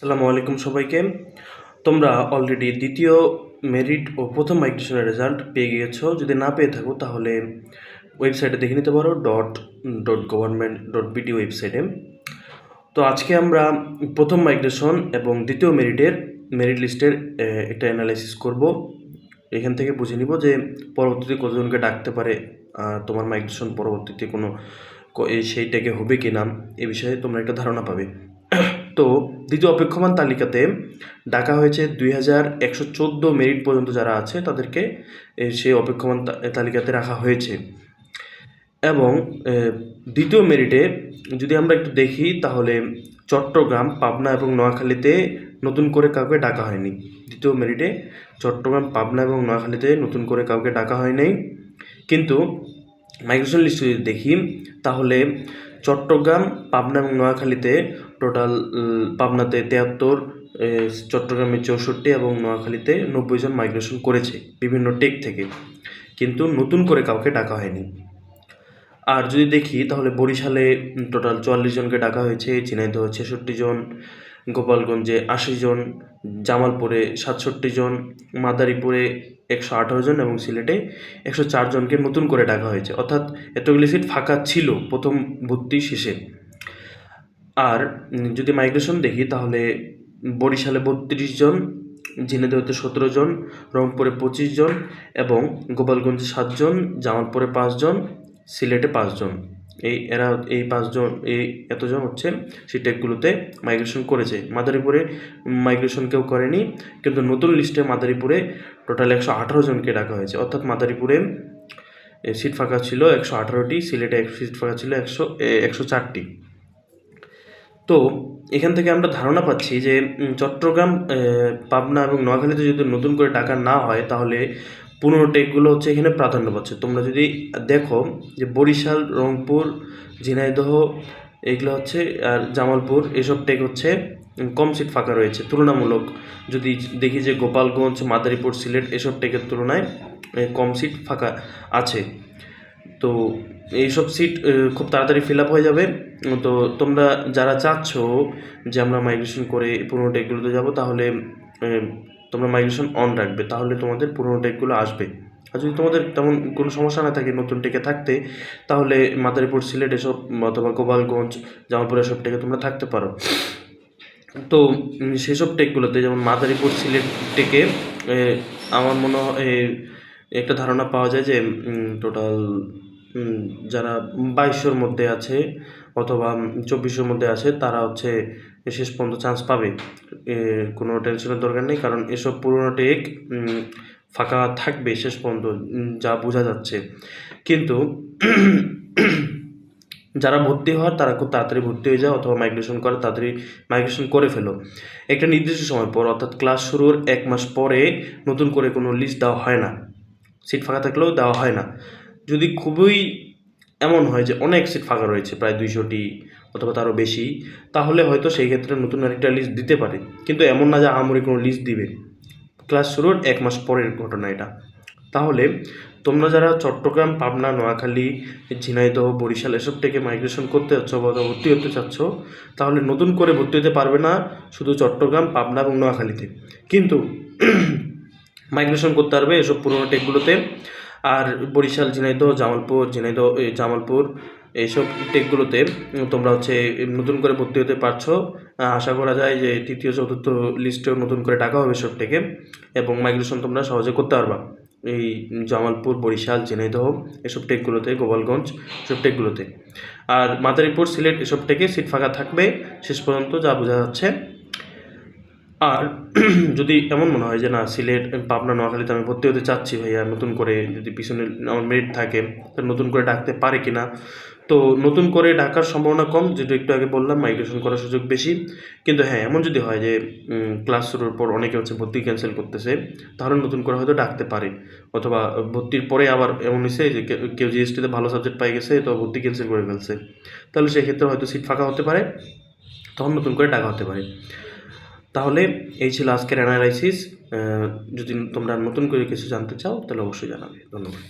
আসসালামু আলাইকুম সবাইকে। তোমরা অলরেডি দ্বিতীয় মেরিট ও প্রথম মাইগ্রেশনের রেজাল্ট পেয়ে গিয়েছো। যদি না পেয়ে থাকো, তাহলে ওয়েবসাইটে দেখে নিতে পারো. ডট ডট গভর্নমেন্ট ডট বিটি ওয়েবসাইটে তো আজকে আমরা প্রথম মাইগ্রেশন এবং দ্বিতীয় মেরিটের মেরিট লিস্টের একটা অ্যানালাইসিস করব। এখান থেকে বুঝে নিব যে পরবর্তীতে কতজনকে ডাকতে পারে তোমার মাইগ্রেশন পরবর্তীতে কোনো, এই সেইটাকে হবে কি না এ বিষয়ে তোমরা একটা ধারণা পাবে। তো দ্বিতীয় অপেক্ষমান তালিকাতে ডাকা হয়েছে দুই হাজার একশো চোদ্দ মেরিট পর্যন্ত যারা আছে, তাদেরকে সেই অপেক্ষমান তালিকাতে রাখা হয়েছে। এবং দ্বিতীয় মেরিটে যদি আমরা একটু দেখি, তাহলে চট্টগ্রাম, পাবনা এবং নোয়াখালীতে নতুন করে কাউকে ডাকা হয়নি। দ্বিতীয় মেরিটে চট্টগ্রাম, পাবনা এবং নোয়াখালীতে নতুন করে কাউকে ডাকা হয় নাই। কিন্তু মাইগ্রেশন লিস্ট যদি দেখি, তাহলে চট্টগ্রাম, পাবনা এবং নোয়াখালীতে টোটাল পাবনাতে তেহাত্তর চট্টগ্রামে চৌষট্টি এবং নোয়াখালীতে নব্বই জন মাইগ্রেশন করেছে বিভিন্ন টেক থেকে। কিন্তু নতুন করে কাউকে ডাকা হয়নি। আর যদি দেখি, তাহলে বরিশালে টোটাল চুয়াল্লিশ জনকে ডাকা হয়েছে ঝিনাইদহ ছেষট্টি জন গোপালগঞ্জে আশি জন, জামালপুরে সাতষট্টি জন, মাদারীপুরে একশো আঠারো জন এবং সিলেটে একশো চার জনকে নতুন করে ডাকা হয়েছে। অর্থাৎ এতগুলি সিট ফাঁকা ছিল প্রথম ভর্তি শেষে। আর যদি মাইগ্রেশন দেখি তাহলে বরিশালে বত্রিশ জন ঝিনাইদহতে সতেরো জন, রংপুরে পঁচিশ জন এবং গোপালগঞ্জে সাতজন জামালপুরে পাঁচজন সিলেটে পাঁচজন এই এরা এই পাঁচজন, এই এতজন হচ্ছে সেই টেকগুলোতে মাইগ্রেশন করেছে। মাদারীপুরে মাইগ্রেশন কেউ করেনি, কিন্তু নতুন লিস্টে মাদারীপুরে টোটাল একশো আঠারো জনকে ডাকা হয়েছে। অর্থাৎ মাদারীপুরে সিট ফাঁকা ছিল একশো আঠারোটি, সিলেটে সিট ফাঁকা ছিল একশো একশো চারটি। তো এখান থেকে আমরা ধারণা পাচ্ছি যে চট্টগ্রাম পাবনা এবং নোয়াখালীতে যদি নতুন করে টাকা না হয়, তাহলে পুরনো টেকগুলো হচ্ছে এখানে প্রাধান্য পাচ্ছে। তোমরা যদি দেখো যে বরিশাল, রংপুর, ঝিনাইদহ, এগুলো হচ্ছে, আর জামালপুর, এসব টেক হচ্ছে কম সিট ফাঁকা রয়েছে। তুলনামূলক যদি দেখি যে গোপালগঞ্জ, মাদারীপুর, সিলেট, এসব টেকের তুলনায় কম সিট ফাঁকা আছে। তো এইসব সিট খুব তাড়াতাড়ি ফিল আপ হয়ে যাবে। তো তোমরা যারা চাচ্ছ যে আমরা মাইগ্রেশন করে পুরোনো টেকগুলোতে যাব, তাহলে তোমরা মাইগ্রেশন অন রাখবে, তাহলে তোমাদের পুরোনো টেকগুলো আসবে। আর যদি তোমাদের তেমন কোনো সমস্যা না থাকে নতুন টেকে থাকতে, তাহলে মাদারীপুর, সিলেট এসব অথবা গোপালগঞ্জ, জামালপুর এসব টেকে তোমরা থাকতে পারো। তো সেসব টেকগুলোতে যেমন মাদারীপুর, সিলেট টেকে আমার মনে হয় একটা ধারণা পাওয়া যায় যে টোটাল যারা বাইশশোর মধ্যে আছে অথবা চব্বিশশোর মধ্যে আছে, তারা হচ্ছে শেষ পর্যন্ত চান্স পাবে কোনো টেনশনের দরকার নেই, কারণ এসব পুরোনো টেক ফাঁকা থাকবে শেষ পর্যন্ত যা বোঝা যাচ্ছে। কিন্তু যারা ভর্তি হওয়ার, তারা খুব তাড়াতাড়ি ভর্তি হয়ে যাও অথবা মাইগ্রেশন করে, তাড়াতাড়ি মাইগ্রেশন করে ফেলো। একটা নির্দিষ্ট সময় পর, অর্থাৎ ক্লাস শুরুর এক মাস পরে, নতুন করে কোনো লিস্ট দেওয়া হয় না। সিট ফাঁকা থাকলেও দেওয়া হয় না। যদি খুবই এমন হয় যে অনেক সিট ফাঁকা রয়েছে, প্রায় দুইশোটি অথবা তারও বেশি, তাহলে হয়তো সেই ক্ষেত্রে নতুন আরেকটা লিস্ট দিতে পারে। কিন্তু এমন না যে আমরি কোনো লিস্ট দিবে। ক্লাস শুরুর এক মাস পরের ঘটনা এটা। তাহলে তোমরা যারা চট্টগ্রাম, পাবনা, নোয়াখালী, ঝিনাইদহ, বরিশাল এসব থেকে মাইগ্রেশন করতে যাচ্ছ বা ভর্তি হতে চাচ্ছ, তাহলে নতুন করে ভর্তি হতে পারবে না শুধু চট্টগ্রাম, পাবনা এবং নোয়াখালীতে। কিন্তু মাইগ্রেশন করতে পারবে এসব পুরোনো টেকগুলোতে আর বরিশাল, ঝিনাইদহ, জামালপুর ঝিনাইদহ জামালপুর এইসব টেকগুলোতে তোমরা হচ্ছে নতুন করে ভর্তি হতে পারছ। আশা করা যায় যে তৃতীয়, চতুর্থ লিস্টেও নতুন করে টাকা হবে সব টেকে এবং মাইগ্রেশন তোমরা সহজে করতে পারবা। এই জামালপুর, বরিশাল, ঝিনাইদহ এসব টেকগুলোতে গোপালগঞ্জ এসব টেকগুলোতে আর মাদারীপুর, সিলেট এসব টেকে সিট ফাঁকা থাকবে। শেষ পর্যন্ত যা বোঝা যাচ্ছে। আর যদি এমন মনে হয় যে না, সিলেট, পাবনা, নোয়াখালীতে আমি ভর্তি হতে চাচ্ছি ভাইয়া, নতুন করে যদি পিছনে আমার মেরিট থাকে নতুন করে ডাকতে পারে কি না তো নতুন করে ডাকার সম্ভাবনা কম যেটা একটু আগে বললাম মাইগ্রেশন করার সুযোগ বেশি। কিন্তু হ্যাঁ এমন যদি হয় যে ক্লাস শুরুর পর অনেকে হচ্ছে ভর্তি ক্যান্সেল করতেছে, তাহলে নতুন করে হয়তো ডাকতে পারে। অথবা ভর্তির পরে আবার এমন হয়েছে যে কেউ জিএসটিতে ভালো সাবজেক্ট পাই গেছে, তো ভর্তি ক্যান্সেল করে ফেলছে। তাহলে সেক্ষেত্রে হয়তো সিট ফাঁকা হতে পারে, তখন নতুন করে ডাকা হতে পারে। তাহলে এই ছিল আজকের অ্যানালাইসিস যদি তোমরা নতুন করে কিছু জানতে চাও, তাহলে অবশ্যই জানাবে। ধন্যবাদ।